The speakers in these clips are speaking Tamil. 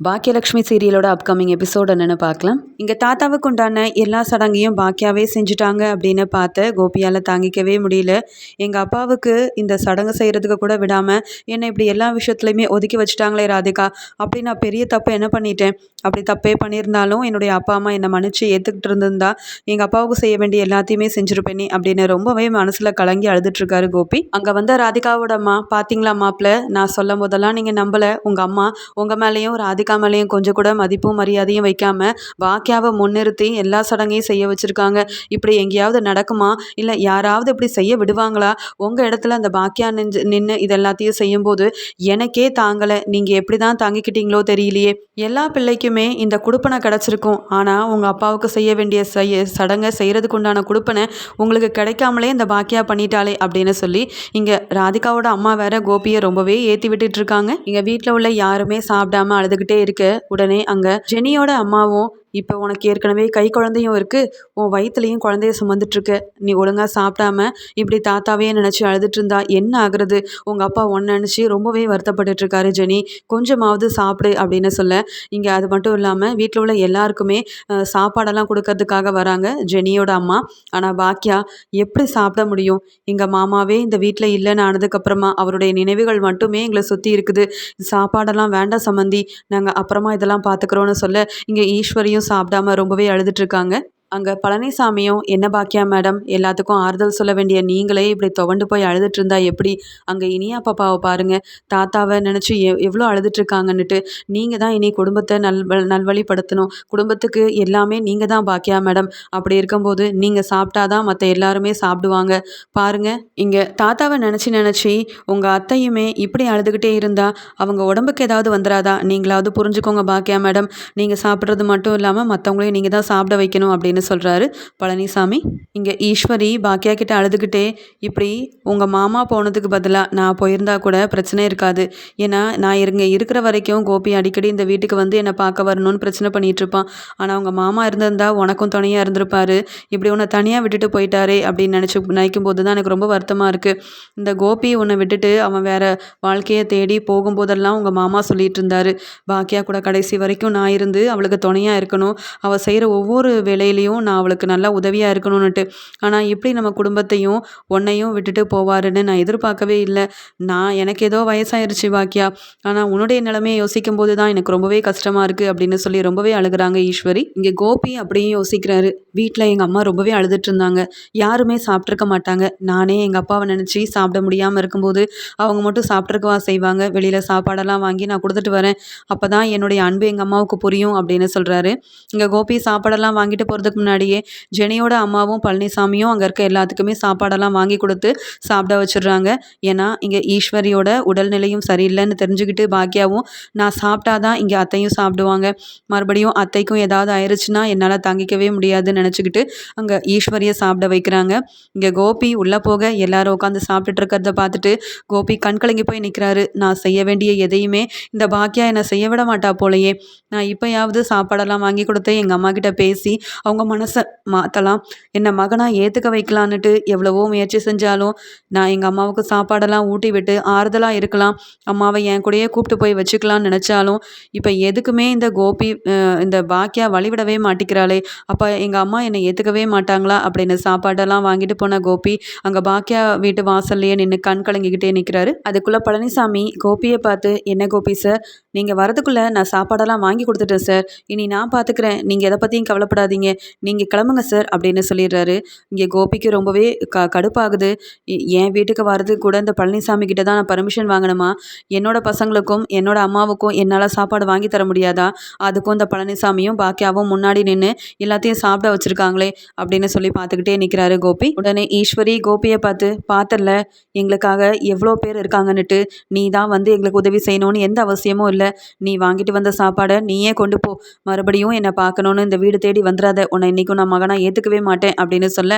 பாக்கியலட்சுமி சீரியலோட அப்கமிங் எபிசோட் என்னென்னு பார்க்கலாம். இங்கே தாத்தாவுக்கு உண்டான எல்லா சடங்கையும் பாக்கியாவே செஞ்சுட்டாங்க அப்படின்னு பார்த்து கோபியால் தாங்கிக்கவே முடியல. எங்கள் அப்பாவுக்கு இந்த சடங்கு செய்கிறதுக்கு கூட விடாமல் என்னை இப்படி எல்லா விஷயத்துலையுமே ஒதுக்கி வச்சுட்டாங்களே ராதிகா அப்படி நான் பெரிய தப்பு என்ன பண்ணிட்டேன்? அப்படி தப்பே பண்ணியிருந்தாலும் என்னுடைய அப்பா அம்மா என்னை மன்னிச்சு ஏற்றுக்கிட்டு இருந்திருந்தா எங்கள் அப்பாவுக்கு செய்ய வேண்டிய எல்லாத்தையுமே செஞ்சுருப்பேனே அப்படின்னு ரொம்பவே மனசில் கலங்கி அழுதுட்ருக்காரு கோபி. அங்கே வந்த ராதிகாவோட அம்மா பார்த்தீங்களா மாப்பிள்ள நான் சொல்லும் போதெல்லாம் நீங்கள் நம்பலை. உங்கள் அம்மா உங்கள் மேலேயும் ராதிகா ராதிகா கொஞ்சம் கூட மதிப்பும் மரியாதையும் வைக்காம வாக்கியாவை முன்னிறுத்தி எல்லா சடங்கையும் செய்ய வச்சுருக்காங்க. இப்படி எங்கேயாவது நடக்குமா? இல்லை யாராவது இப்படி செய்ய விடுவாங்களா? உங்கள் இடத்துல அந்த பாக்கியா நின்று நின்று இது எல்லாத்தையும் செய்யும்போது எனக்கே தாங்கலை. நீங்கள் எப்படி தான் தாங்கிக்கிட்டீங்களோ தெரியலையே. எல்லா பிள்ளைக்குமே இந்த குடுப்பனை கிடச்சிருக்கும். ஆனால் உங்கள் அப்பாவுக்கு செய்ய வேண்டிய செய்ய சடங்கை செய்கிறதுக்கு உண்டான குடுப்பனை உங்களுக்கு கிடைக்காமலே இந்த பாக்கியா பண்ணிட்டாலே அப்படின்னு சொல்லி இங்கே ராதிகாவோட அம்மா வேற கோபியை ரொம்பவே ஏற்றி விட்டுட்டு இருக்காங்க. இங்கே வீட்டில் உள்ள யாருமே சாப்பிடாம அழுதுகிட்டே இருக்க உடனே அங்க ஜெனியோட அம்மாவும் இப்போ உனக்கு ஏற்கனவே கை குழந்தையும் இருக்குது உன் வயிற்றுலையும் குழந்தைய சுமந்துட்டுருக்க. நீ ஒழுங்காக சாப்பிடாம இப்படி தாத்தாவே நினச்சி அழுதுட்டு இருந்தா என்ன ஆகுறது? உங்கள் அப்பா ஒன்று நினச்சி ரொம்பவே வருத்தப்பட்டுட்ருக்காரு ஜெனி. கொஞ்சமாவது சாப்பிடு அப்படின்னு சொல்ல. இங்கே அது மட்டும் இல்லாமல் வீட்டில் உள்ள எல்லாருக்குமே சாப்பாடெல்லாம் கொடுக்கறதுக்காக வராங்க ஜெனியோட அம்மா. ஆனால் பாக்கியா எப்படி சாப்பிட முடியும்? எங்கள் மாமாவே இந்த வீட்டில் இல்லைன்னு ஆனதுக்கப்புறமா அவருடைய நினைவுகள் மட்டுமே எங்களை சுற்றி இருக்குது. சாப்பாடெல்லாம் வேண்டாம் சம்மந்தி. நாங்கள் அப்புறமா இதெல்லாம் பார்த்துக்குறோன்னு சொல்ல இங்கே ஈஸ்வரியும் சாப்பிடாம ரொம்பவே அழுதுட்ருக்காங்க அங்கே பழனிசாமியும் என்ன பாக்கியா மேடம்? எல்லாத்துக்கும் ஆறுதல் சொல்ல வேண்டிய நீங்களே இப்படி துவண்டு போய் அழுதுட்டு இருந்தா எப்படி? அங்கே இனியா பாப்பாவை பாருங்கள் தாத்தாவை நினச்சி எவ் எவ்வளோ அழுதுட்ருக்காங்கன்னுட்டு நீங்கள் தான் இனி குடும்பத்தை நல் நல்வழிப்படுத்தணும். குடும்பத்துக்கு எல்லாமே நீங்கள் தான் பாக்கியா மேடம். அப்படி இருக்கும்போது நீங்கள் சாப்பிட்டா தான் மற்ற எல்லாருமே சாப்பிடுவாங்க. பாருங்கள் இங்கே தாத்தாவை நினச்சி நினச்சி உங்கள் அத்தையுமே இப்படி அழுதுகிட்டே இருந்தால் அவங்க உடம்புக்கு ஏதாவது வந்துடாதா நீங்களாவது புரிஞ்சுக்கோங்க பாக்கியா மேடம். நீங்கள் சாப்பிட்றது மட்டும் இல்லாமல் மற்றவங்களையும் நீங்கள் தான் சாப்பிட வைக்கணும் அப்படின்னு சொல்கிறாரு பழனிசாமி இங்கே ஈஸ்வரி பாக்கியா கிட்ட அழுதுகிட்டே இப்படி உங்கள் மாமா போனதுக்கு பதிலாக நான் போயிருந்தா கூட பிரச்சனை இருக்காது. ஏன்னா நான் இங்கே இருக்கிற வரைக்கும் கோபி அடிக்கடி இந்த வீட்டுக்கு வந்து என்னை பார்க்க வரணும்னு பிரச்சனை பண்ணிட்டு இருப்பான். ஆனால் உங்கள் மாமா இருந்திருந்தா உனக்கும் துணையாக இருந்திருப்பாரு. இப்படி உன்னை தனியாக விட்டுட்டு போயிட்டாரே அப்படின்னு நினச்சி நினைக்கும் போது தான் எனக்கு ரொம்ப வருத்தமாக இருக்குது இந்த கோபி உன்னை விட்டுட்டு அவன் வேற வாழ்க்கையை தேடி போகும்போதெல்லாம் உங்கள் மாமா சொல்லிட்டு இருந்தாரு. பாக்கியா கூட கடைசி வரைக்கும் நான் இருந்து அவளுக்கு துணையாக இருக்கணும். அவள் செய்கிற ஒவ்வொரு வேலையிலையும் வரைக்கும் நான் அவளுக்கு நல்லா உதவியாக இருக்கணும்னுட்டு. ஆனால் இப்படி நம்ம குடும்பத்தையும் உன்னையும் விட்டுட்டு போவாருன்னு நான் எதிர்பார்க்கவே இல்லை. நான் எனக்கு ஏதோ வயசாயிருச்சு பாக்கியா. ஆனால் உன்னுடைய நிலைமையை யோசிக்கும் போது தான் எனக்கு ரொம்பவே கஷ்டமாக இருக்குது அப்படின்னு சொல்லி ரொம்பவே அழுகிறாங்க ஈஸ்வரி. இங்கே கோபி அப்படியும் யோசிக்கிறாரு. வீட்டில் எங்கள் அம்மா ரொம்பவே அழுதுட்டு இருந்தாங்க. யாருமே சாப்பிட்ருக்க மாட்டாங்க. நானே எங்கள் அப்பாவை நினச்சி சாப்பிட முடியாமல் இருக்கும்போது அவங்க மட்டும் சாப்பிட்ருக்கவா செய்வாங்க. வெளியில் சாப்பாடெல்லாம் வாங்கி நான் கொடுத்துட்டு வரேன். அப்போ தான் என்னுடைய அன்பு எங்கள் அம்மாவுக்கு புரியும் அப்படின்னு சொல்கிறாரு இங்கே கோபி சாப்பாடெல்லாம் வாங்கிட்டு போகிறதுக்கு முன்னாடியே ஜெனியோட அம்மாவும் பழனிசாமியும் அங்கே இருக்க எல்லாத்துக்குமே சாப்பாடெல்லாம் வாங்கி கொடுத்து சாப்பிட வச்சிடுறாங்க. ஏன்னா இங்கே ஈஸ்வரியோட உடல்நிலையும் சரியில்லைன்னு தெரிஞ்சுக்கிட்டு பாக்கியாவும் நான் சாப்பிட்டா தான் இங்கே அத்தையும் சாப்பிடுவாங்க. மறுபடியும் அத்தைக்கும் ஏதாவது ஆயிடுச்சுன்னா என்னால் தங்கிக்கவே முடியாதுன்னு நினச்சிக்கிட்டு அங்கே ஈஸ்வரியை சாப்பிட வைக்கிறாங்க. இங்கே கோபி உள்ளே போக எல்லாரும் உட்காந்து சாப்பிட்டுட்டு இருக்கிறத பார்த்துட்டு கோபி கண் கலங்கி போய் நிற்கிறாரு நான் செய்ய வேண்டிய எதையுமே இந்த பாக்கியா என்னை செய்ய விட மாட்டா போலையே. நான் இப்போயாவது சாப்பாடெல்லாம் வாங்கி கொடுத்து எங்கள் அம்மா கிட்ட பேசி அவங்க மனசை மாற்றலாம் என்னை மகனாக ஏற்றுக்க வைக்கலான்னுட்டு எவ்வளவோ முயற்சி செஞ்சாலும் நான் எங்கள் அம்மாவுக்கு சாப்பாடெல்லாம் ஊட்டி விட்டு ஆறுதலாக இருக்கலாம். அம்மாவை என் கூடயே கூப்பிட்டு போய் வச்சுக்கலான்னு நினச்சாலும் இப்போ எதுக்குமே இந்த கோபி இந்த பாக்கியா வழிவிடவே மாட்டிக்கிறாளே. அப்போ எங்கள் அம்மா என்னை ஏற்றுக்கவே மாட்டாங்களா? அப்படின்னு சாப்பாடெல்லாம் வாங்கிட்டு போன கோபி அங்கே பாக்கியா வீட்டு வாசல்லையே நின்று கண் கலங்கிக்கிட்டே நிற்கிறாரு அதுக்குள்ளே பழனிசாமி கோபியை பார்த்து என்ன கோபி சார்? நீங்கள் வரதுக்குள்ளே நான் சாப்பாடெல்லாம் வாங்கி கொடுத்துட்டேன் சார். இனி நான் பார்த்துக்கிறேன் நீங்கள் எதை பற்றியும் கவலைப்படாதீங்க. நீங்கள் கிளம்புங்க சார் அப்படின்னு சொல்லிடுறாரு. இங்கே கோபிக்கு ரொம்பவே க கடுப்பாகுது. என் வீட்டுக்கு வர்றதுக்கு கூட இந்த பழனிசாமி கிட்ட தான் நான் பர்மிஷன் வாங்கணுமா? என்னோட பசங்களுக்கும் என்னோட அம்மாவுக்கும் என்னால் சாப்பாடு வாங்கி தர முடியாதா? அதுக்கும் இந்த பழனிசாமியும் பாக்கியாவும் முன்னாடி நின்று எல்லாத்தையும் சாப்பிட வச்சுருக்காங்களே அப்படின்னு சொல்லி பார்த்துக்கிட்டே நிற்கிறாரு கோபி. உடனே ஈஸ்வரி கோபியை பார்த்து பார்த்தல எங்களுக்காக எவ்வளோ பேர் இருக்காங்கன்னுட்டு நீ தான் வந்து எங்களுக்கு உதவி செய்யணும்னு எந்த அவசியமும் இல்லை. நீ வாங்கிட்டு வந்த சாப்பாடை நீயே கொண்டு போ. மறுபடியும் என்னை பார்க்கணுன்னு இந்த வீடு தேடி வந்துடாத உன்னை இன்றைக்கும் நான் மகனாக ஏற்றுக்கவே மாட்டேன் அப்படின்னு சொல்ல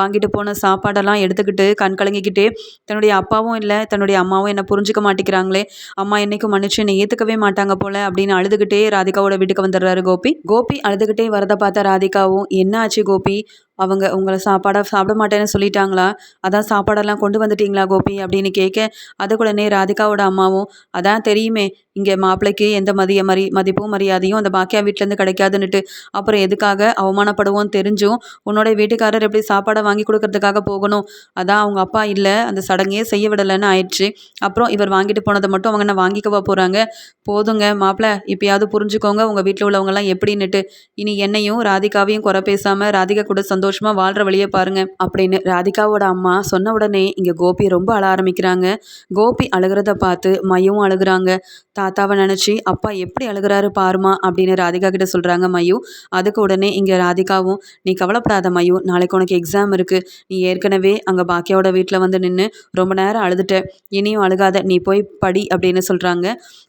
வாங்கிட்டு போன சாப்பாடெல்லாம் எடுத்துக்கிட்டு கண் கலங்கிக்கிட்டே தன்னுடைய அப்பாவும் இல்லை தன்னுடைய அம்மாவும் என்னை புரிஞ்சுக்க மாட்டேங்கிறாங்களே. அம்மா என்னைக்கும் மன்னிச்சு என்னை ஏற்றுக்கவே மாட்டாங்க போல அப்படின்னு அழுதுகிட்டே ராதிகாவோட வீட்டுக்கு வந்துடுறாரு கோபி. கோபி அழுதுகிட்டே வரதை பார்த்த ராதிகாவும் என்ன ஆச்சு கோபி? அவங்க உங்களை சாப்பாடை சாப்பிட மாட்டேன்னு சொல்லிட்டாங்களா? அதான் சாப்பாடெல்லாம் கொண்டு வந்துட்டீங்களா கோபி? அப்படின்னு கேட்க அதுக்குடனே ராதிகாவோட அம்மாவும் அதான் தெரியுமே இங்கே மாப்பிள்ளைக்கு எந்த மதிய மரி மதிப்பும் மரியாதையும் அந்த பாக்கியா வீட்டிலேருந்து கிடைக்காதுன்னுட்டு. அப்புறம் எதுக்காக அவமானப்படுவோம் தெரிஞ்சும் உன்னோட வீட்டுக்காரர் எப்படி சாப்பாடை வாங்கி கொடுக்கறதுக்காக போகணும்? அதான் அவங்க அப்பா இல்லை அந்த சடங்கையே செய்ய விடலைன்னு ஆயிடுச்சு. அப்புறம் இவர் வாங்கிட்டு போனதை மட்டும் அவங்க என்ன வாங்கிக்கவா போகிறாங்க போதுங்க மாப்பிள்ளை இப்பயாவது புரிஞ்சுக்கோங்க உங்கள் வீட்டில் உள்ளவங்கலாம் எப்படின்னுட்டு. இனி என்னையும் ராதிகாவையும் குறை பேசாமல் ராதிகா கூட சந்தோஷம் சந்தோஷமாக வாழ்கிற வழியை பாருங்கள் அப்படின்னு ராதிகாவோட அம்மா சொன்ன உடனே இங்கே கோபி ரொம்ப அழ ஆரம்பிக்கிறாங்க. கோபி அழுகிறத பார்த்து மையும் அழுகுறாங்க. தாத்தாவை நினச்சி அப்பா எப்படி அழுகிறாரு பாருமா அப்படின்னு ராதிகா கிட்ட சொல்கிறாங்க மயு. அதுக்கு உடனே இங்கே ராதிகாவும் நீ கவலைப்படாத மயு நாளைக்கு உனக்கு எக்ஸாம் இருக்குது நீ ஏற்கனவே அங்கே பாக்கியாவோட வீட்டில் வந்து நின்று ரொம்ப நேரம் அழுதுட்ட. இனியும் அழுகாத நீ போய் படி அப்படின்னு சொல்கிறாங்க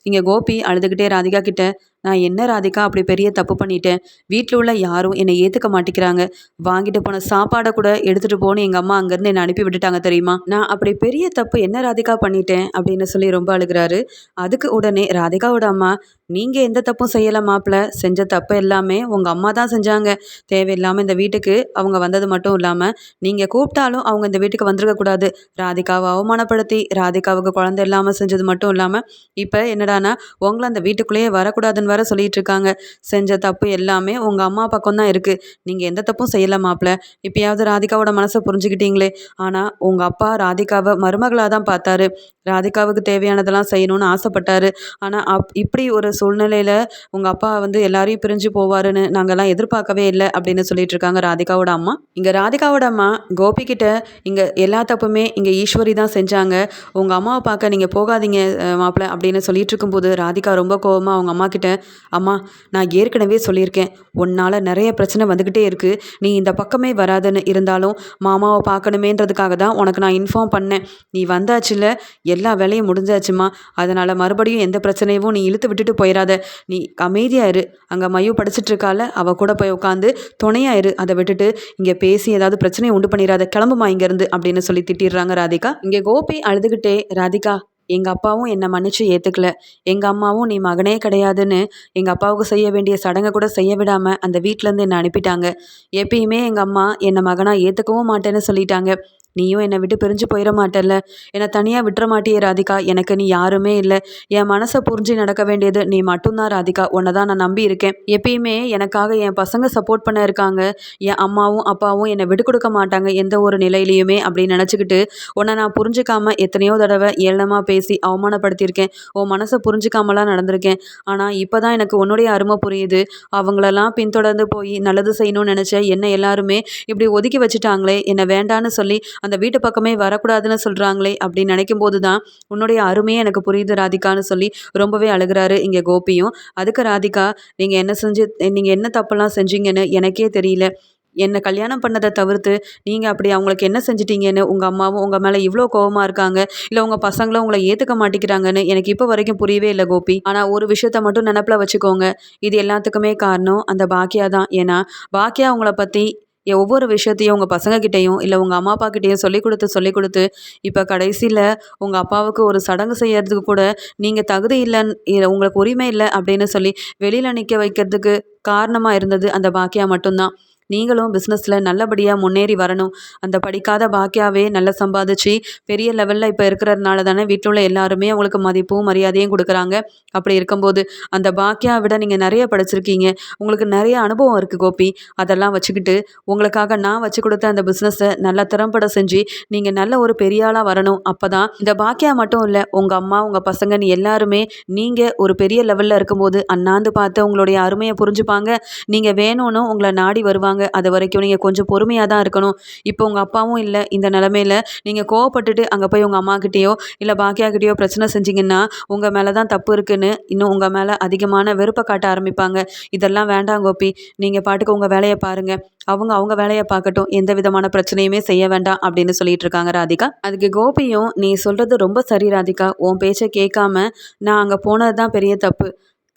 இங்கே கோபி அழுதுகிட்டே ராதிகா கிட்ட நான் என்ன ராதிகா அப்படி பெரிய தப்பு பண்ணிட்டேன்? வீட்டில் உள்ள யாரும் என்னை ஏற்றுக்க மாட்டேங்கிறாங்க. வாங்கிட்டு போன சாப்பாடை கூட எடுத்துகிட்டு போன்னு எங்கள் அம்மா அங்கேருந்து என்னை அனுப்பி விட்டுட்டாங்க தெரியுமா? நான் அப்படி பெரிய தப்பு என்ன ராதிகா பண்ணிட்டேன் அப்படின்னு சொல்லி ரொம்ப அழுகிறாரு. அதுக்கு உடனே ராதிகாவோட அம்மா நீங்கள் எந்த தப்பும் செய்யலை மாப்பிள்ள செஞ்ச தப்பு எல்லாமே உங்கள் அம்மா தான் செஞ்சாங்க. தேவையில்லாமல் இந்த வீட்டுக்கு அவங்க வந்தது மட்டும் இல்லாமல் நீங்கள் கூப்பிட்டாலும் அவங்க இந்த வீட்டுக்கு வந்திருக்கக்கூடாது ராதிகாவை அவமானப்படுத்தி ராதிகாவுக்கு குழந்தை இல்லாமல் செஞ்சது மட்டும் இல்லாமல் இப்போ என்னடானா உங்களை அந்த வீட்டுக்குள்ளேயே வரக்கூடாதுன்னு வர சொல்லிட்டு இருக்காங்க செஞ்ச தப்பு எல்லாமே உங்கள் அம்மா பக்கம் தான் இருக்குது நீங்கள் எந்த தப்பும் செய்யலை மாப்பிள்ள இப்பயாவது ராதிகாவோட மனசை புரிஞ்சுக்கிட்டீங்களே. ஆனால் உங்கள் அப்பா ராதிகாவை மருமகளாக தான் பார்த்தாரு. ராதிகாவுக்கு தேவையானதெல்லாம் செய்யணும்னு ஆசைப்பட்டாரு. ஆனால் அப் இப்படி ஒரு சூழ்நிலையில் உங்கள் அப்பா வந்து எல்லாரையும் பிரிஞ்சு போவாருன்னு நாங்கள்லாம் எதிர்பார்க்கவே இல்லை அப்படின்னு சொல்லிட்டு இருக்காங்க ராதிகாவோட அம்மா. இங்கே ராதிகாவோட அம்மா கோபிக்கிட்ட இங்கே எல்லா தப்புமே இங்கே ஈஸ்வரி தான் செஞ்சாங்க. உங்கள் அம்மாவை பார்க்க நீங்கள் போகாதீங்க மாப்பிள்ள அப்படின்னு சொல்லிட்டு இருக்கும்போது ராதிகா ரொம்ப கோவமாக அவங்க அம்மா கிட்ட அம்மா நான் ஏற்கனவே சொல்லியிருக்கேன். உன்னால் நிறைய பிரச்சனை வந்துக்கிட்டே இருக்குது நீ இந்த பக்கமே வராதுன்னு இருந்தாலும் மாமாவை பார்க்கணுமேன்றதுக்காக தான் உனக்கு நான் இன்ஃபார்ம் பண்ணேன். நீ வந்தாச்சுல எல்லா வேலையும் முடிஞ்சாச்சுமா? அதனால் மறுபடியும் எந்த பிரச்சனையும் நீ இழுத்து விட்டுட்டு போயிடாத நீ அமைதியாக இரு. அங்கே மயு படிச்சுட்டு இருக்கால அவள் கூட போய் உட்காந்து துணையாக இரு. அதை விட்டுட்டு இங்கே பேசி ஏதாவது பிரச்சனையை உண்டு பண்ணிடாத கிளம்புமா இங்கேருந்து? அப்படின்னு சொல்லி திட்டிடுறாங்க ராதிகா. இங்கே கோபி அழுதுகிட்டே ராதிகா எங்கள் அப்பாவும் என்னை மன்னிச்சு ஏற்றுக்கல எங்கள் அம்மாவும் நீ மகனே கிடையாதுன்னு எங்கள் அப்பாவுக்கு செய்ய வேண்டிய சடங்கை கூட செய்ய விடாமல் அந்த வீட்டிலேருந்து என்னை அனுப்பிட்டாங்க. எப்பயுமே எங்கள் அம்மா என்னை மகனாக ஏற்றுக்கவும் மாட்டேன்னு சொல்லிட்டாங்க. நீயும் என்னை விட்டு பிரிஞ்சு போயிட மாட்டல்ல. என்னை தனியாக விட்டுற மாட்டியே ராதிகா. எனக்கு நீ யாருமே இல்லை. என் மனசை புரிஞ்சு நடக்க வேண்டியது நீ மட்டும்தான் ராதிகா. உன்னை தான் நான் நம்பி இருக்கேன். எப்பயுமே எனக்காக என் பசங்க சப்போர்ட் பண்ண இருக்காங்க. என் அம்மாவும் அப்பாவும் என்னை விட்டு கொடுக்க மாட்டாங்க எந்த ஒரு நிலையிலையுமே அப்படின்னு நினச்சிக்கிட்டு உன்னை நான் புரிஞ்சுக்காம எத்தனையோ தடவை ஏளனமாக பேசி அவமானப்படுத்தியிருக்கேன். உன் மனசை புரிஞ்சுக்காமலாம் நடந்திருக்கேன். ஆனால் இப்போ தான் எனக்கு உன்னுடைய அருமை புரியுது. அவங்களெல்லாம் பின்தொடர்ந்து போய் நல்லது செய்யணும்னு நினச்ச என்னை எல்லாருமே இப்படி ஒதுக்கி வச்சுட்டாங்களே. என்னை வேண்டான்னு சொல்லி அந்த வீட்டு பக்கமே வரக்கூடாதுன்னு சொல்கிறாங்களே அப்படின்னு நினைக்கும் போது தான் உன்னுடைய அருமையே எனக்கு புரியுது ராதிகான்னு சொல்லி ரொம்பவே அழுகிறாரு இங்கே கோபியும். அதுக்கு ராதிகா நீங்கள் என்ன செஞ்சு நீங்கள் என்ன தப்பெல்லாம் செஞ்சீங்கன்னு எனக்கே தெரியல. என்னை கல்யாணம் பண்ணதை தவிர்த்து நீங்கள் அப்படி அவங்களுக்கு என்ன செஞ்சிட்டீங்கன்னு உங்கள் அம்மாவும் உங்கள் மேலே இவ்வளோ கோபமாக இருக்காங்க. இல்லை உங்கள் பசங்களும் உங்களை ஏற்றுக்க மாட்டேங்கிறாங்கன்னு எனக்கு இப்போ வரைக்கும் புரியவே இல்லை கோபி. ஆனால் ஒரு விஷயத்த மட்டும் நினப்பில் வச்சுக்கோங்க. இது எல்லாத்துக்குமே காரணம் அந்த பாக்கியா தான் ஏன்னா பாக்கியா உங்களை பற்றி ஒவ்வொரு விஷயத்தையும் உங்கள் பசங்கக்கிட்டேயும் இல்லை உங்கள் அம்மா அப்பா கிட்டேயும் சொல்லி கொடுத்து சொல்லிக் கொடுத்து இப்போ கடைசியில் உங்கள் அப்பாவுக்கு ஒரு சடங்கு செய்யறதுக்கு கூட நீங்கள் தகுதி இல்லைன்னு உங்களுக்கு உரிமை இல்லை அப்படின்னு சொல்லி வெளியில் நிற்க வைக்கிறதுக்கு காரணமாக இருந்தது அந்த பாக்கியா மட்டும்தான். நீங்களும் பிஸ்னஸில் நல்லபடியாக முன்னேறி வரணும். அந்த படிக்காத பாக்கியாவே நல்லா சம்பாதிச்சு பெரிய லெவலில் இப்போ இருக்கிறதுனால தானே வீட்டில் உள்ள எல்லாருமே அவங்களுக்கு மதிப்பும் மரியாதையும் கொடுக்குறாங்க. அப்படி இருக்கும்போது அந்த பாக்கியா விட நீங்கள் நிறைய படிச்சிருக்கீங்க. உங்களுக்கு நிறைய அனுபவம் இருக்குது கோபி. அதெல்லாம் வச்சுக்கிட்டு உங்களுக்காக நான் வச்சு கொடுத்த அந்த பிஸ்னஸை நல்லா திறம்பட செஞ்சு நீங்கள் நல்ல ஒரு பெரிய ஆளாக வரணும். அப்போ தான் இந்த பாக்கியா மட்டும் இல்லை உங்கள் அம்மா உங்கள் பசங்கன்னு எல்லாருமே நீங்கள் ஒரு பெரிய லெவலில் இருக்கும்போது அண்ணாந்து பார்த்து உங்களுடைய அருமையை புரிஞ்சுப்பாங்க. நீங்கள் வேணும்னு உங்களை நாடி வருவாங்க. அது வரைக்கும் நீங்கள் கொஞ்சம் பொறுமையாக தான் இருக்கணும். இப்போ உங்கள் அப்பாவும் இல்லை இந்த நிலமையில நீங்கள் கோவப்பட்டுட்டு அங்கே போய் உங்கள் அம்மாக்கிட்டேயோ இல்லை பாக்கியாக்கிட்டேயோ பிரச்சனை செஞ்சிங்கன்னா உங்கள் மேலே தான் தப்பு இருக்குன்னு இன்னும் உங்கள் மேலே அதிகமான வெறுப்பை காட்ட ஆரம்பிப்பாங்க. இதெல்லாம் வேண்டாம் கோபி. நீங்கள் பாட்டுக்கு உங்கள் வேலையை பாருங்கள் அவங்க அவங்க வேலையை பார்க்கட்டும். எந்த விதமான பிரச்சனையுமே செய்ய வேண்டாம் அப்படின்னு சொல்லிட்டு இருக்காங்க ராதிகா. அதுக்கு கோபியும் நீ சொல்கிறது ரொம்ப சரி ராதிகா. உன் பேச்சை கேட்காம நான் அங்கே போனது தான் பெரிய தப்பு.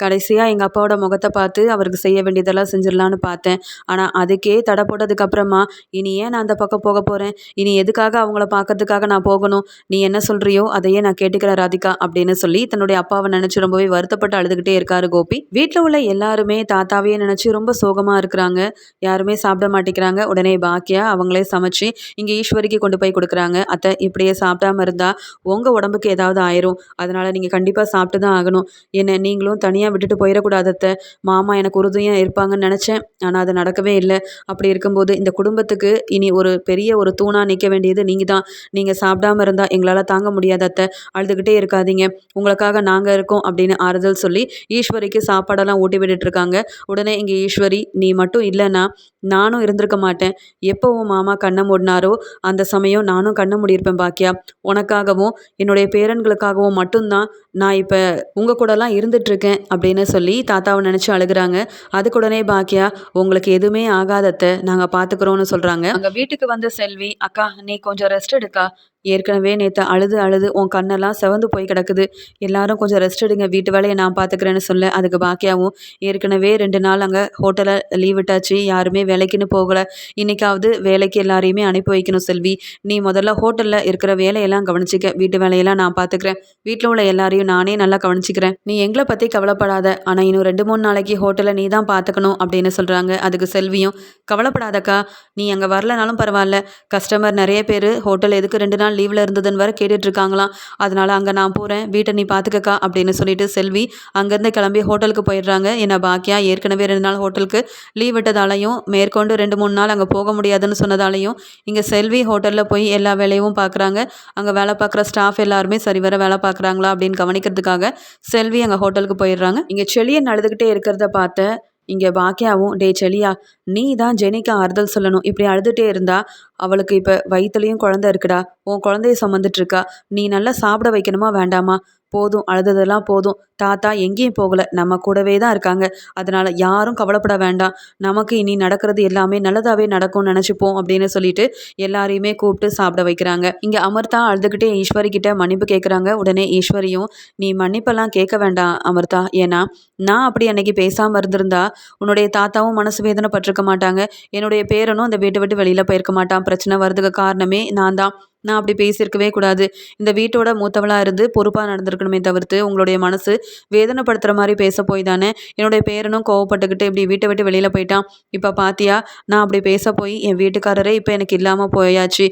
கடைசியாக எங்கள் அப்பாவோட முகத்தை பார்த்து அவருக்கு செய்ய வேண்டியதெல்லாம் செஞ்சிடலான்னு பார்த்தேன். ஆனால் அதுக்கே தடை போட்டதுக்கப்புறமா இனி ஏன் நான் அந்த பக்கம் போக போகிறேன் இனி எதுக்காக அவங்கள பார்க்கறதுக்காக நான் போகணும்? நீ என்ன சொல்கிறியோ அதையே நான் கேட்டுக்கிறேன் ராதிகா அப்படின்னு சொல்லி தன்னுடைய அப்பாவை நினச்சி ரொம்பவே வருத்தப்பட்டு அழுதுகிட்டே இருக்காரு கோபி. வீட்டில் உள்ள எல்லாருமே தாத்தாவையே நினச்சி ரொம்ப சோகமாக இருக்கிறாங்க. யாருமே சாப்பிட மாட்டேங்கிறாங்க. உடனே பாக்கியா அவங்களே சமைச்சு இங்கே ஈஸ்வரிக்கு கொண்டு போய் கொடுக்குறாங்க. அத்தை இப்படியே சாப்பிடாம இருந்தால் உங்கள் உடம்புக்கு ஏதாவது ஆயிரும். அதனால் நீங்கள் கண்டிப்பாக சாப்பிட்டு தான் ஆகணும். என்ன நீங்களும் தனியாக விட்டுட்டு போயிடக்கூடாது அத்தை மாமா எனக்கு உறுதுணையாக இருப்பாங்கன்னு நினச்சேன். ஆனால் அது நடக்கவே இல்லை. அப்படி இருக்கும்போது இந்த குடும்பத்துக்கு இனி ஒரு பெரிய ஒரு தூணாக நிற்க வேண்டியது நீங்கள் தான் நீங்கள் சாப்பிடாம இருந்தால் எங்களால் தாங்க முடியாத அத்தை அழுதுகிட்டே இருக்காதீங்க. உங்களுக்காக நாங்கள் இருக்கோம் அப்படின்னு ஆறுதல் சொல்லி ஈஸ்வரிக்கு சாப்பாடெல்லாம் ஊட்டி விட்டுட்டுருக்காங்க உடனே இங்கே ஈஸ்வரி நீ மட்டும் இல்லைன்னா நானும் இருந்திருக்க மாட்டேன். எப்போ உன் மாமா கண்ணை மூடினாரோ அந்த சமயம் நானும் கண்ணை மூடியிருப்பேன் பாக்கியா. உனக்காகவும் என்னுடைய பேரன்களுக்காகவும் மட்டும்தான் நான் இப்போ உங்கள் கூடலாம் இருந்துகிட்ருக்கேன் அப்படின்னு சொல்லி தாத்தாவை நினச்சி அழுகுறாங்க. அதுக்கு உடனே பாக்கியா உங்களுக்கு எதுவுமே ஆகாதத்தை நாங்கள் பார்த்துக்குறோன்னு சொல்கிறாங்க அங்கே வீட்டுக்கு வந்த செல்வி அக்கா நீ கொஞ்சம் ரெஸ்ட் எடுக்கா. ஏற்கனவே நேற்று அழுது அழுது உன் கண்ணெல்லாம் செவந்து போய் கிடக்குது. எல்லாரும் கொஞ்சம் ரெஸ்ட் எடுங்க. வீட்டு வேலையை நான் பார்த்துக்கிறேன்னு சொல்ல அதுக்கு பாக்கியாவும் ஏற்கனவே ரெண்டு நாள் அங்கே ஹோட்டலில் லீவ் விட்டாச்சு. யாருமே வேலைக்குன்னு போகலை. இன்றைக்காவது வேலைக்கு எல்லாரையுமே அனுப்பி வைக்கணும் செல்வி. நீ முதல்ல ஹோட்டலில் இருக்கிற வேலையெல்லாம் கவனிச்சிக்க. வீட்டு வேலையெல்லாம் நான் பார்த்துக்கிறேன் வீட்டில் உள்ள எல்லாரையும் நானே நல்லா கவனிச்சிக்கிறேன். நீ எங்களை பற்றி கவலைப்படாத. ஆனால் இன்னும் ரெண்டு மூணு நாளைக்கு ஹோட்டலில் நீ தான் பார்த்துக்கணும் அப்படின்னு சொல்கிறாங்க அதுக்கு செல்வியும் கவலைப்படாதக்கா. நீ அங்கே வரலனாலும் பரவாயில்ல. கஸ்டமர் நிறைய பேர் ஹோட்டல் எதுக்கு ரெண்டு நாள் லீவில் இருந்ததுன்னு வர கேட்டுட்ருக்காங்களாம். அதனால் அங்கே நான் போகிறேன் வீட்டை நீ பார்த்துக்கக்கா அப்படின்னு சொல்லிட்டு செல்வி அங்கேருந்து கிளம்பி ஹோட்டலுக்கு போயிடுறாங்க. என்ன பாக்கியா ஏற்கனவே ரெண்டு நாள் ஹோட்டலுக்கு லீவ் விட்டதாலையும் மேற்கொண்டு ரெண்டு மூணு நாள் அங்கே போக முடியாதுன்னு சொன்னதாலையும் இங்கே செல்வி ஹோட்டலில் போய் எல்லா வேலையும் பார்க்குறாங்க அங்கே வேலை பார்க்குற ஸ்டாஃப் எல்லாருமே சரிவர வேலை பார்க்குறாங்களா அப்படின்னு கவனிக்கிறதுக்காக செல்வி அங்கே ஹோட்டலுக்கு போயிடுறாங்க. இங்கே செளியன் அழுதுகிட்டே இருக்கிறத பார்த்த இங்கே பாக்கியாவும் டே செலியா நீ தான் ஜெனிக்கு ஆறுதல் சொல்லணும். இப்படி அழுதுகிட்டே இருந்தா அவளுக்கு இப்போ வயிற்றுலையும் குழந்த இருக்குடா. உன் குழந்தைய சுமந்துட்டு இருக்கா. நீ நல்லா சாப்பிட வைக்கணுமா? வேண்டாமா? போதும் அழுததெல்லாம் போதும். தாத்தா எங்கேயும் போகலை. நம்ம கூடவே தான் இருக்காங்க. அதனால் யாரும் கவலைப்பட வேண்டாம். நமக்கு இனி நடக்கிறது எல்லாமே நல்லதாகவே நடக்கும்னு நினச்சிப்போம் அப்படின்னு சொல்லிட்டு எல்லாரையுமே கூப்பிட்டு சாப்பிட வைக்கிறாங்க. இங்கே அமிர்தா அழுதுகிட்டே ஈஸ்வரி கிட்ட மன்னிப்பு கேட்குறாங்க உடனே ஈஸ்வரியும் நீ மன்னிப்பெல்லாம் கேட்க வேண்டாம் அமிர்தா. ஏன்னா நான் அப்படி அன்னைக்கு பேசாமல் இருந்திருந்தா உன்னுடைய தாத்தாவும் மனசு வேதனை பட்டிருக்க மாட்டாங்க. என்னுடைய பேரனும் அந்த வீட்டை விட்டு வெளியில் போயிருக்க மாட்டான். பிரச்சனை வர்றதுக்கு காரணமே நான் தான். நான் அப்படி பேசியிருக்கவே கூடாது. இந்த வீட்டோட மூத்தவளாக இருந்து பொறுப்பாக நடந்திருக்கணுமே தவிர்த்து உங்களுடைய மனசு வேதனைப்படுத்துகிற மாதிரி பேச போய் தானே? என்னுடைய பேரனும் கோவப்பட்டுக்கிட்டு இப்படி வீட்டை விட்டு வெளியில் போயிட்டான். இப்போ பாத்தியா நான் அப்படி பேச போய் என் வீட்டுக்காரரே இப்போ எனக்கு இல்லாமல் போயாச்சு.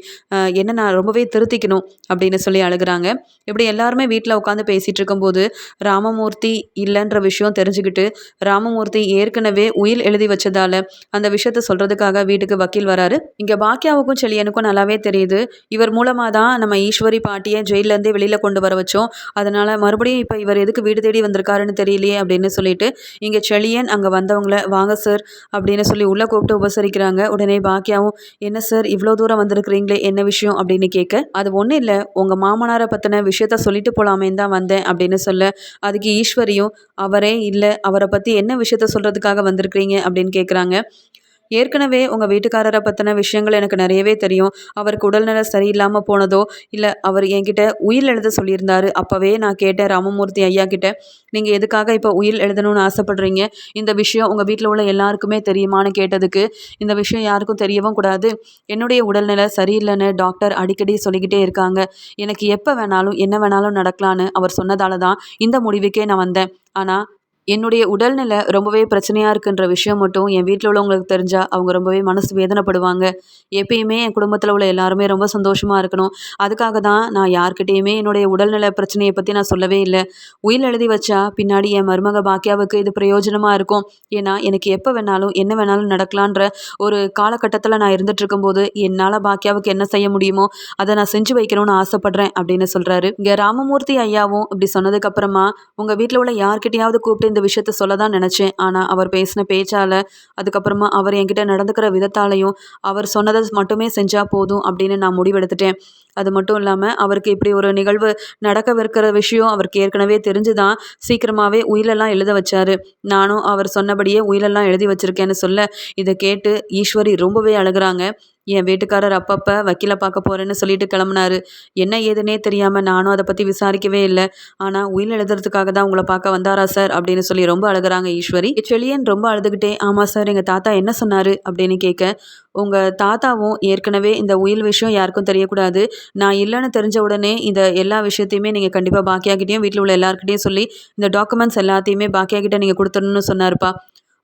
என்ன நான் ரொம்பவே திருத்திக்கணும் அப்படின்னு சொல்லி அழுகிறாங்க. இப்படி எல்லாருமே வீட்டில் உட்காந்து பேசிகிட்டு இருக்கும்போது ராமமூர்த்தி இல்லைன்ற விஷயம் தெரிஞ்சுக்கிட்டு ராமமூர்த்தி ஏற்கனவே உயில் எழுதி வச்சதால அந்த விஷயத்த சொல்கிறதுக்காக வீட்டுக்கு வக்கீல் வராரு. இங்கே பாக்கியாவுக்கும் செழியனுக்கும் நல்லாவே தெரியுது. இவர் மூலமாக தான் நம்ம ஈஸ்வரி பாட்டியை ஜெயிலேருந்தே வெளியில் கொண்டு வர வச்சோம். அதனால் மறுபடியும் இப்போ இவர் எதுக்கு வீடு தேடி வந்திருக்காருன்னு தெரியலையே அப்படின்னு சொல்லிட்டு இங்கே செழியன் அங்கே வந்தவங்கள வாங்க சார் அப்படின்னு சொல்லி உள்ளே கூப்பிட்டு உபசரிக்கிறாங்க. உடனே பாக்கியாவும் என்ன சார் இவ்வளோ தூரம் வந்திருக்கிறீங்களே என்ன விஷயம்? அப்படின்னு கேட்க அது ஒன்றும் இல்லை உங்கள் மாமனாரை பற்றின விஷயத்த சொல்லிட்டு போகலாமேன்னு தான் வந்தேன் அப்படின்னு சொல்ல அதுக்கு ஈஸ்வரியும் அவரே இல்லை அவரை பற்றி என்ன விஷயத்த சொல்கிறதுக்காக வந்திருக்கிறீங்க? அப்படின்னு கேட்குறாங்க ஏற்கனவே உங்கள் வீட்டுக்காரரை பற்றின விஷயங்கள் எனக்கு நிறையவே தெரியும். அவருக்கு உடல்நல சரியில்லாமல் போனதோ இல்லை அவர் என்கிட்ட உயிர் எழுத சொல்லியிருந்தாரு. அப்போவே நான் கேட்டேன் ராமமூர்த்தி ஐயா கிட்ட நீங்கள் எதுக்காக இப்போ உயிர் எழுதணும்னு ஆசைப்படுறீங்க? இந்த விஷயம் உங்கள் வீட்டில் உள்ள எல்லாருக்குமே தெரியுமான்னு கேட்டதுக்கு இந்த விஷயம் யாருக்கும் தெரியவும் கூடாது. என்னுடைய உடல்நிலை சரியில்லைன்னு டாக்டர் அடிக்கடி சொல்லிக்கிட்டே இருக்காங்க. எனக்கு எப்போ வேணாலும் என்ன வேணாலும் நடக்கலான்னு அவர் சொன்னதால தான் இந்த முடிவுக்கே நான் வந்தேன். ஆனால் என்னுடைய உடல்நிலை ரொம்பவே பிரச்சனையாக இருக்குன்ற விஷயம் மட்டும் என் வீட்டில் உள்ளவங்களுக்கு தெரிஞ்சால் அவங்க ரொம்பவே மனசு வேதனைப்படுவாங்க. எப்பயுமே என் குடும்பத்தில் உள்ள எல்லாருமே ரொம்ப சந்தோஷமாக இருக்கணும். அதுக்காக தான் நான் யார்கிட்டேயுமே என்னுடைய உடல்நல பிரச்சனையை பற்றி நான் சொல்லவே இல்லை. உயில் எழுதி வச்சா பின்னாடி என் மருமக பாக்கியாவுக்கு இது பிரயோஜனமாக இருக்கும். ஏன்னா எனக்கு எப்போ வேணாலும் என்ன வேணாலும் நடக்கலான்ற ஒரு காலகட்டத்தில் நான் இருந்துட்டு இருக்கும்போது என்னால் பாக்கியாவுக்கு என்ன செய்ய முடியுமோ அதை நான் செஞ்சு வைக்கணும்னு ஆசைப்படுறேன் அப்படின்னு சொல்கிறாரு இங்கே ராமமூர்த்தி ஐயாவும் இப்படி சொன்னதுக்கப்புறமா உங்கள் வீட்டில் உள்ள யார்கிட்டையாவது கூப்பிட்டு இந்த விஷயத்த சொல்ல தான் நினச்சேன். ஆனால் அவர் பேசின பேச்சால் அதுக்கப்புறமா அவர் என்கிட்ட நடந்துக்கிற விதத்தாலையும் அவர் சொன்னதை மட்டுமே செஞ்சால் போதும் அப்படின்னு நான் முடிவெடுத்துட்டேன். அது மட்டும் இல்லாமல் அவருக்கு இப்படி ஒரு நிகழ்வு நடக்கவிருக்கிற விஷயம் அவருக்கு ஏற்கனவே தெரிஞ்சு தான் சீக்கிரமாகவே உயிலெல்லாம் எழுத வச்சார். நானும் அவர் சொன்னபடியே உயிலெல்லாம் எழுதி வச்சுருக்கேன்னு சொல்ல இதை கேட்டு ஈஸ்வரி ரொம்பவே அழுகிறாங்க. என் வீட்டுக்காரர் அப்பப்போ வக்கீலை பார்க்க போகிறேன்னு சொல்லிட்டு கிளம்புனாரு. என்ன ஏதுன்னே தெரியாமல் நானும் அதை பற்றி விசாரிக்கவே இல்லை. ஆனால் உயில் எழுதுறதுக்காக தான் உங்களை பார்க்க வந்தாரா சார்? அப்படின்னு சொல்லி ரொம்ப அழுகுறாங்க ஈஸ்வரி. செழியன் ரொம்ப அழுதுகிட்டே ஆமாம் சார் எங்கள் தாத்தா என்ன சொன்னார்? அப்படின்னு கேட்க உங்கள் தாத்தாவும் ஏற்கனவே இந்த உயில் விஷயம் யாருக்கும் தெரியக்கூடாது. நான் இல்லைன்னு தெரிஞ்ச உடனே இந்த எல்லா விஷயத்தையுமே நீங்கள் கண்டிப்பாக பாக்கியாக்கிட்டேயும் வீட்டில் உள்ள எல்லாருக்கிட்டையும் சொல்லி இந்த டாக்குமெண்ட்ஸ் எல்லாத்தையுமே பாக்கியாகிட்ட நீங்கள் கொடுத்துடணும்னு சொன்னார்ப்பா.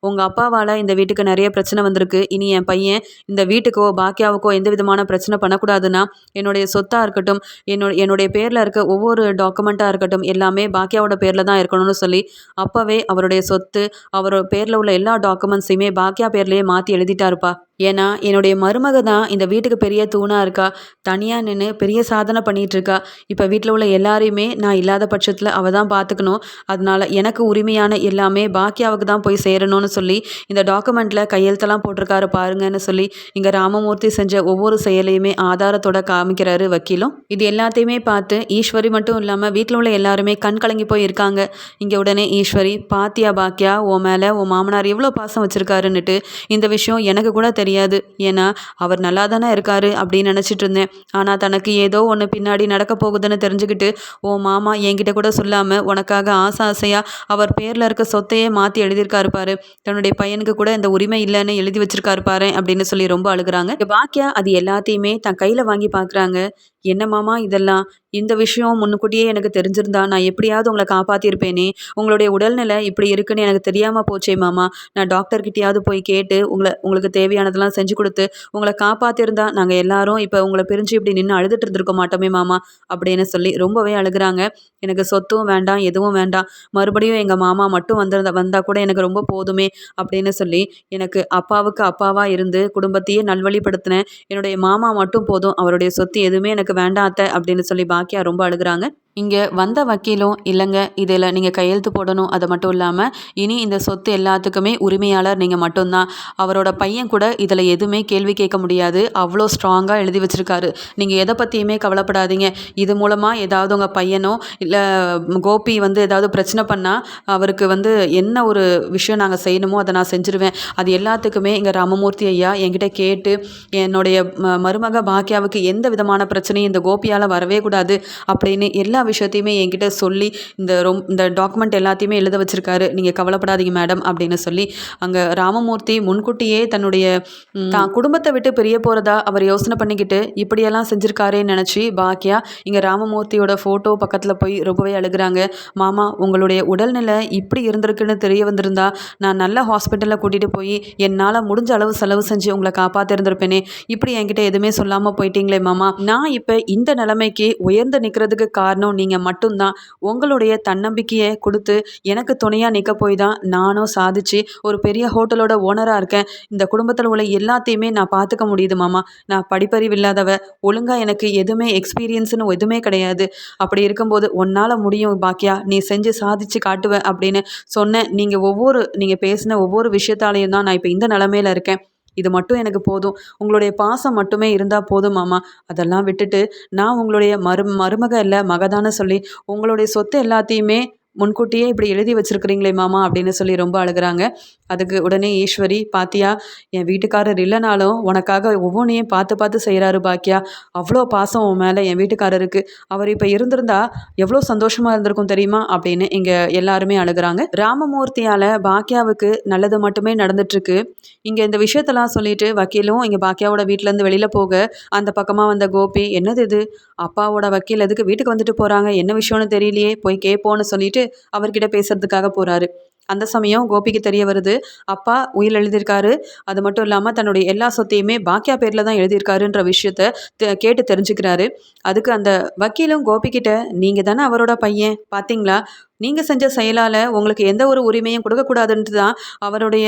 உங்கள் அப்பாவால் இந்த வீட்டுக்கு நிறைய பிரச்சனை வந்திருக்கு. இனி என் பையன் இந்த வீட்டுக்கோ பாக்கியாவுக்கோ எந்த விதமான பிரச்சனை பண்ணக்கூடாதுன்னா என்னுடைய சொத்தாக இருக்கட்டும் என்னோட என்னுடைய பேரில் இருக்க ஒவ்வொரு டாக்குமெண்ட்டாக இருக்கட்டும் எல்லாமே பாக்கியாவோட பேரில் தான் இருக்கணும்னு சொல்லி அப்போவே அவருடைய சொத்து அவரோட பேரில் உள்ள எல்லா டாக்குமெண்ட்ஸையுமே பாக்கியா பேர்லேயே மாற்றி எழுதிட்டாருப்பா. ஏன்னா என்னுடைய மருமக தான் இந்த வீட்டுக்கு பெரிய தூணாக இருக்கா தனியாக நின்று பெரிய சாதனை பண்ணிகிட்டு இருக்கா இப்போ வீட்டில் உள்ள எல்லாரையுமே நான் இல்லாத பட்சத்தில் அவள் தான் பார்த்துக்கணும் அதனால எனக்கு உரிமையான எல்லாமே பாக்கியாவுக்கு தான் போய் சேரணும்னு சொல்லி இந்த டாக்குமெண்ட்டில் கையெழுத்தெல்லாம் போட்டிருக்காரு பாருங்கன்னு சொல்லி இங்கே ராமமூர்த்தி செஞ்ச ஒவ்வொரு செயலையுமே ஆதாரத்தோட காமிக்கிறாரு வக்கீலும். இது எல்லாத்தையுமே பார்த்து ஈஸ்வரி மட்டும் இல்லாமல் வீட்டில் உள்ள எல்லாருமே கண் கலங்கி போய் இருக்காங்க இங்கே உடனே ஈஸ்வரி பாத்தியா பாக்கியா உன் மேலே உன் மாமனார் எவ்வளோ பாசம் வச்சுருக்காருன்னுட்டு இந்த விஷயம் எனக்கு கூட தெரியாது. ஏன்னா அவர் நல்லா தானே இருக்காரு அப்படின்னு நினச்சிட்டு இருந்தேன். ஆனால் தனக்கு ஏதோ ஒன்று பின்னாடி நடக்க போகுதுன்னு தெரிஞ்சுக்கிட்டு ஓ மாமா என்கிட்ட கூட சொல்லாமல் உனக்காக ஆசை ஆசையாக அவர் பேரில் இருக்க சொத்தையே மாற்றி எழுதியிருக்காரு பாரு. தன்னுடைய பையனுக்கு கூட இந்த உரிமை இல்லைன்னு எழுதி வச்சிருக்காரு பாரு அப்படின்னு சொல்லி ரொம்ப அழுகுறாங்க. பாக்கியா அது எல்லாத்தையுமே தன் கையில் வாங்கி பார்க்குறாங்க என்ன மாமா இதெல்லாம்? இந்த விஷயம் முன்னுக்கூட்டியே எனக்கு தெரிஞ்சிருந்தா நான் எப்படியாவது உங்களை காப்பாற்றிருப்பேனே உங்களுடைய உடல்நிலை இப்படி இருக்குன்னு எனக்கு தெரியாமல் போச்சே மாமா. நான் டாக்டர்கிட்டயாவது போய் கேட்டு உங்களை உங்களுக்கு தேவையானதெல்லாம் செஞ்சு கொடுத்து உங்களை காப்பாற்றிருந்தா நாங்கள் எல்லாரும் இப்போ உங்களை பிரிஞ்சு இப்படி நின்று அழுதுட்டு இருந்திருக்க மாட்டோமே மாமா அப்படின்னு சொல்லி ரொம்பவே அழுகிறாங்க. எனக்கு சொத்தும் வேண்டாம் எதுவும் வேண்டாம். மறுபடியும் எங்கள் மாமா மட்டும் வந்திருந்தா வந்தால் கூட எனக்கு ரொம்ப போதுமே அப்படின்னு சொல்லி எனக்கு அப்பாவுக்கு அப்பாவாக இருந்து குடும்பத்தையே நல்வழிப்படுத்தினேன் என்னுடைய மாமா மட்டும் போதும். அவருடைய சொத்து எதுவுமே எனக்கு வேண்டாம் அத்தை அப்படின்னு சொல்லி பாக்கியா ரொம்ப அழுகுறாங்க. இங்கே வந்த வக்கீலும் இல்லைங்க இதில் நீங்கள் கையெழுத்து போடணும். அது மட்டும் இல்லாமல் இனி இந்த சொத்து எல்லாத்துக்குமே உரிமையாளர் நீங்கள் மட்டும்தான். அவரோட பையன் கூட இதில் எதுவுமே கேள்வி கேட்க முடியாது. அவ்வளோ ஸ்ட்ராங்காக எழுதி வச்சுருக்காரு. நீங்கள் எதை பற்றியுமே கவலைப்படாதீங்க. இது மூலமாக ஏதாவது உங்கள் பையனோ இல்லை கோபி வந்து ஏதாவது பிரச்சனை பண்ணால் அவருக்கு வந்து என்ன ஒரு விஷயம் நாங்கள் செய்யணுமோ அதை நான் செஞ்சுருவேன். அது எல்லாத்துக்குமே இங்கே ராமமூர்த்தி ஐயா என்கிட்ட கேட்டு என்னுடைய மருமக பாக்கியாவுக்கு எந்த விதமான பிரச்சனையும் இந்த கோபியால் வரவே கூடாது அப்படின்னு எல்லா விஷயத்தையுமே என்கிட்ட சொல்லி இந்த ரொம் இந்த டாக்குமெண்ட் எல்லாத்தையுமே எழுத வச்சுருக்காரு. நீங்கள் கவலைப்படாதீங்க மேடம் அப்படின்னு சொல்லி அங்கே ராமமூர்த்தி முன்கூட்டியே தன்னுடைய தான் குடும்பத்தை விட்டு பிரிய போகிறதா அவர் யோசனை பண்ணிக்கிட்டு இப்படியெல்லாம் செஞ்சுருக்காரேன்னு நினச்சி பாக்கியா இங்கே ராமமூர்த்தியோட ஃபோட்டோ பக்கத்தில் போய் ரொம்பவே அழுகிறாங்க. மாமா உங்களுடைய உடல்நிலை இப்படி இருந்திருக்குன்னு தெரிய வந்திருந்தா நான் நல்ல ஹாஸ்பிட்டலில் கூட்டிகிட்டு போய் என்னால் முடிஞ்ச அளவு செலவு செஞ்சு உங்களை காப்பாற்றிருந்திருப்பேனே இப்படி என்கிட்ட எதுவுமே சொல்லாமல் போயிட்டீங்களே மாமா. நான் இப்போ இந்த நிலைமைக்கு உயர்ந்து நிற்கிறதுக்கு காரணம் காரணம் நீங்கள் மட்டும்தான். உங்களுடைய தன்னம்பிக்கையை கொடுத்து எனக்கு துணையாக நிற்க போய் தான் நானும் சாதிச்சு ஒரு பெரிய ஹோட்டலோட ஓனராக இருக்கேன். இந்த குடும்பத்தில் உள்ள எல்லாத்தையுமே நான் பார்த்துக்க முடியுது மாமா. நான் படிப்பறிவு இல்லாதவ ஒழுங்காக எனக்கு எதுவுமே எக்ஸ்பீரியன்ஸ்னு எதுவுமே கிடையாது. அப்படி இருக்கும்போது உன்னால் முடியும் பாக்கியா நீ செஞ்சு சாதிச்சு காட்டுவ அப்படின்னு சொன்னேன் நீங்கள் ஒவ்வொரு நீங்கள் பேசின ஒவ்வொரு விஷயத்தாலையும் தான் நான் இப்போ இந்த நிலமையில இருக்கேன். இது மட்டும் எனக்கு போதும். உங்களுடைய பாசம் மட்டுமே இருந்தால் போதும் மாமா. அதெல்லாம் விட்டுட்டு நான் உங்களுடைய மரு மருமக இல்லை மகதான சொல்லி உங்களுடைய சொத்து எல்லாத்தையுமே முன்கூட்டியே இப்படி எழுதி வச்சுருக்கிறீங்களே மாமா அப்படின்னு சொல்லி ரொம்ப அழுகிறாங்க. அதுக்கு உடனே ஈஸ்வரி பாத்தியா என் வீட்டுக்காரர் இல்லைனாலும் உனக்காக ஒவ்வொன்றையும் பார்த்து பார்த்து செய்கிறாரு பாக்கியா. அவ்வளோ பாசம் உன் மேலே என் வீட்டுக்காரருக்கு. அவர் இப்போ இருந்திருந்தா எவ்வளோ சந்தோஷமாக இருந்திருக்கும் தெரியுமா அப்படின்னு இங்கே எல்லாருமே அழுகிறாங்க. ராமமூர்த்தியால் பாக்கியாவுக்கு நல்லது மட்டுமே நடந்துட்டுருக்கு. இங்கே இந்த விஷயத்தெல்லாம் சொல்லிட்டு வக்கீலும் இங்கே பாக்கியாவோட வீட்டிலேருந்து வெளியில் போக அந்த பக்கமாக வந்த கோபி என்னது இது? அப்பாவோட வக்கீல் எதுக்கு வீட்டுக்கு வந்துட்டு போகிறாங்க என்ன விஷயம்னு தெரியலையே போய் கேட்போன்னு சொல்லிட்டு அவர்கிட்ட பேசுறதுக்காக போகிறாரு அந்த சமயம் கோபிக்கு தெரிய வருது அப்பா உயிர் எழுதியிருக்காரு. அது மட்டும் இல்லாமல் தன்னுடைய எல்லா சொத்தையுமே பாக்கியா பேரில் தான் எழுதியிருக்காருன்ற விஷயத்த கேட்டு தெரிஞ்சுக்கிறாரு. அதுக்கு அந்த வக்கீலும் கோபிக்கிட்ட நீங்கள் தானே அவரோட பையன் பார்த்தீங்களா நீங்கள் செஞ்ச செயலால் உங்களுக்கு எந்த ஒரு உரிமையும் கொடுக்கக்கூடாதுன்ட்டு தான் அவருடைய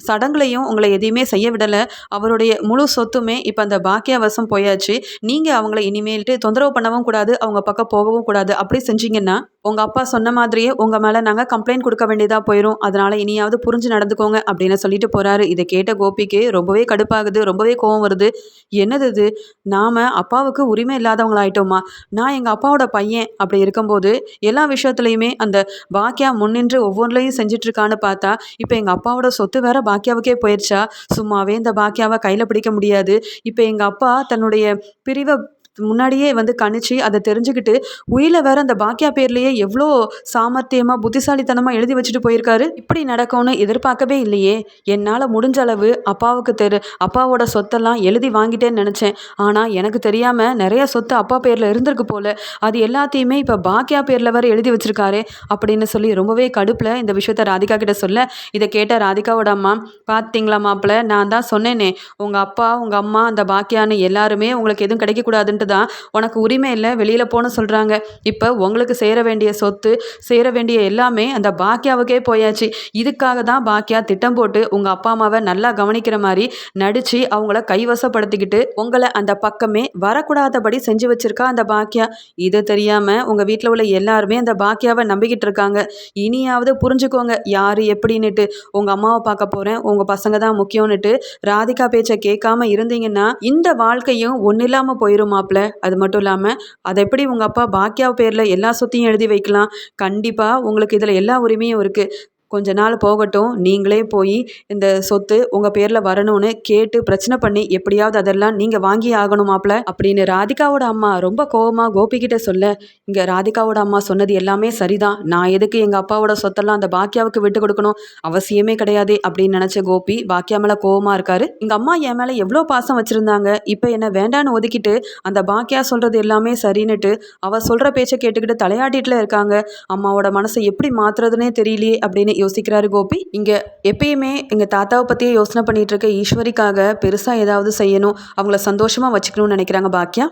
சடங்குலையும் உங்களை எதையுமே செய்ய விடலை. அவருடைய முழு சொத்துமே இப்போ அந்த பாக்கியவசம் போயாச்சு. நீங்கள் அவங்கள இனிமேல்ட்டு தொந்தரவு பண்ணவும் கூடாது அவங்க பக்கம் போகவும் கூடாது. அப்படி செஞ்சீங்கன்னா உங்கள் அப்பா சொன்ன மாதிரியே உங்கள் மேலே நாங்கள் கம்ப்ளைண்ட் கொடுக்க வேண்டியதாக போயிடும் அதனால் இனியாவது புரிஞ்சு நடந்துக்கோங்க அப்படின்னு சொல்லிட்டு போகிறாரு இதை கேட்ட கோபிக்கு ரொம்பவே கடுப்பாகுது ரொம்பவே கோவம் வருது. என்னது இது? நாம் அப்பாவுக்கு உரிமை இல்லாதவங்களாயிட்டோமா? நான் எங்கள் அப்பாவோட பையன். அப்படி இருக்கும்போது எல்லா விஷயத்துலையுமே அந்த பாக்கியா முன்னின்று ஒவ்வொன்றிலையும் செஞ்சிட்ருக்கான்னு பார்த்தா இப்போ எங்கள் அப்பாவோட சொத்து வேற பாக்கியாவுக்கே போயிடுச்சா சும்மாவே இந்த பாக்கியாவை கையில் பிடிக்க முடியாது. இப்போ எங்கள் அப்பா தன்னுடைய பிரிவை முன்னாடியே வந்து கணிச்சு அதை தெரிஞ்சுக்கிட்டு உயில வேற அந்த பாக்கியா பேர்லயே எவ்வளோ சாமர்த்தியமாக புத்திசாலித்தனமாக எழுதி வச்சுட்டு போயிருக்காரு. இப்படி நடக்கும்னு எதிர்பார்க்கவே இல்லையே. என்னால் முடிஞ்ச அளவு அப்பாவுக்கு தெரு அப்பாவோட சொத்தெல்லாம் எழுதி வாங்கிட்டேன்னு நினச்சேன். ஆனால் எனக்கு தெரியாமல் நிறைய சொத்து அப்பா பேரில் இருந்திருக்கு போல. அது எல்லாத்தையுமே இப்போ பாக்கியா பேரில் வேற எழுதி வச்சிருக்காரு அப்படின்னு சொல்லி ரொம்பவே கடுப்பில் இந்த விஷயத்த ராதிகா கிட்ட சொல்ல இதை கேட்ட ராதிகாவோட அம்மா பார்த்தீங்களா மாப்பிள்ள நான் தான் சொன்னேனே உங்கள் அப்பா உங்கள் அம்மா அந்த பாக்கியான்னு எல்லாருமே உங்களுக்கு எதுவும் கிடைக்கக்கூடாதுன்ட்டு தான் உனக்கு உரிமை இல்லை வெளியில் போன சொல்கிறாங்க இப்போ உங்களுக்கு சேர வேண்டிய சொத்து சேர வேண்டிய எல்லாமே அந்த பாக்கியாவுக்கே போயாச்சு. இதுக்காக தான் பாக்கியா திட்டம் போட்டு உங்கள் அப்பா அம்மாவை நல்லா கவனிக்கிற மாதிரி நடித்து அவங்கள கைவசப்படுத்திக்கிட்டு உங்களை அந்த பக்கமே வரக்கூடாதபடி செஞ்சு வச்சுருக்கா அந்த பாக்கியா இது தெரியாமல் உங்கள் வீட்டில் உள்ள எல்லாருமே அந்த பாக்கியாவை நம்பிக்கிட்டு இருக்காங்க. இனியாவது புரிஞ்சுக்கோங்க யார் எப்படின்னுட்டு. உங்கள் அம்மாவை பார்க்க போகிறேன் உங்கள் பசங்க தான் முக்கியம்னுட்டு ராதிகா பேச்சை கேட்காம இருந்தீங்கன்னா இந்த வாழ்க்கையும் ஒன்றும் இல்லாமல் போயிருமாப்ல அது மட்டும் இல்லாமல் அதை எப்படி உங்கள் அப்பா பாக்கியா பேரில் எல்லா சொத்தையும் எழுதி வைக்கலாம்? கண்டிப்பாக உங்களுக்கு இதில் எல்லா உரிமையும் இருக்குது கொஞ்ச நாள் போகட்டும் நீங்களே போய் இந்த சொத்து உங்கள் பேரில் வரணும்னு கேட்டு பிரச்சனை பண்ணி எப்படியாவது அதெல்லாம் நீங்கள் வாங்கி ஆகணுமாப்ல அப்படின்னு ராதிகாவோட அம்மா ரொம்ப கோவமாக கோபிக்கிட்ட சொல்ல இங்கே ராதிகாவோட அம்மா சொன்னது எல்லாமே சரிதான். நான் எதுக்கு எங்கள் அப்பாவோட சொத்தெல்லாம் அந்த பாக்கியாவுக்கு விட்டு கொடுக்கணும்? அவசியமே கிடையாது அப்படின்னு நினச்ச கோபி பாக்கியா மேலே கோவமாக இருக்காரு. எங்கள் அம்மா என் மேலே எவ்வளோ பாசம் வச்சுருந்தாங்க? இப்போ என்ன வேண்டான்னு ஒதுக்கிட்டு அந்த பாக்கியா சொல்கிறது எல்லாமே சரின்னுட்டு அவள் சொல்கிற பேச்சை கேட்டுக்கிட்டு தலையாட்டிகிட்டில் இருக்காங்க. அம்மாவோட மனசை எப்படி மாற்றுறதுனே தெரியலையே அப்படின்னு யோசிக்கிறாரு கோபி. இங்கே எப்பயுமே எங்கள் தாத்தாவை பற்றியே யோசனை பண்ணிகிட்ருக்க இருக்க ஈஸ்வரிக்காக பெருசாக ஏதாவது செய்யணும் அவங்கள சந்தோஷமாக வச்சுக்கணும்னு நினைக்கிறாங்க பாக்கியா